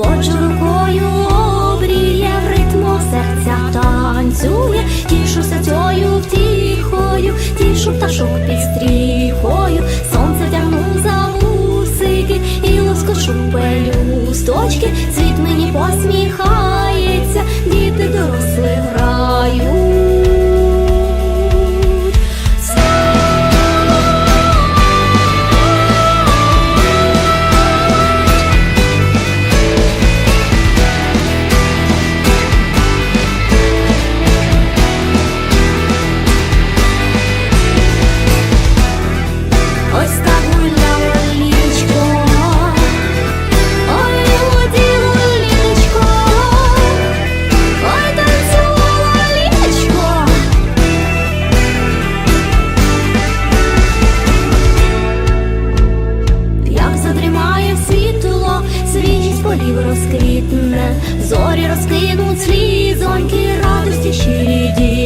Бочу рукою обрія в ритму серця танцює, тішуся цьою в квітів розквітне, зорі розкинуть слізоньки радості щирі дії.